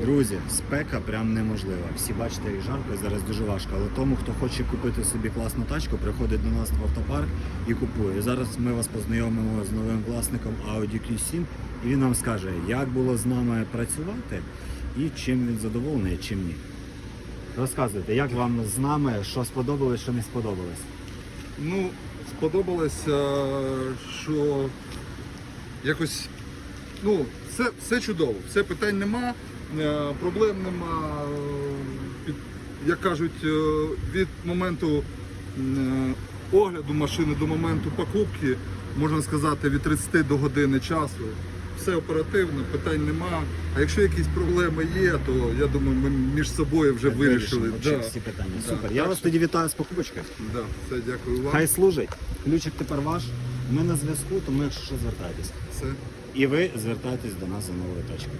Друзі, спека прям неможлива. Всі бачите, як жарко і зараз дуже важко. Але тому, хто хоче купити собі класну тачку, приходить до нас в автопарк і купує. Зараз ми вас познайомимо з новим власником Audi Q7, і він нам скаже, як було з нами працювати і чим він задоволений, чим ні. Розказуйте, як вам з нами, що сподобалось, що не сподобалось. Ну, сподобалося, що якось, ну, все, все чудово, все питань нема, е, проблем нема. е, як кажуть, е, від моменту огляду машини до моменту покупки, можна сказати, від 30 до години часу. Все оперативно, питань нема. А якщо якісь проблеми є, то я думаю, ми між собою вже вирішили. Да. всі питання. Да. Супер. Я Так вас тоді вітаю з покупочкою. Да, все, дякую вам. Хай служить. Ключик тепер ваш. Ми на зв'язку, тому якщо що звертайтесь. Все. І ви звертайтесь до нас за новою тачкою.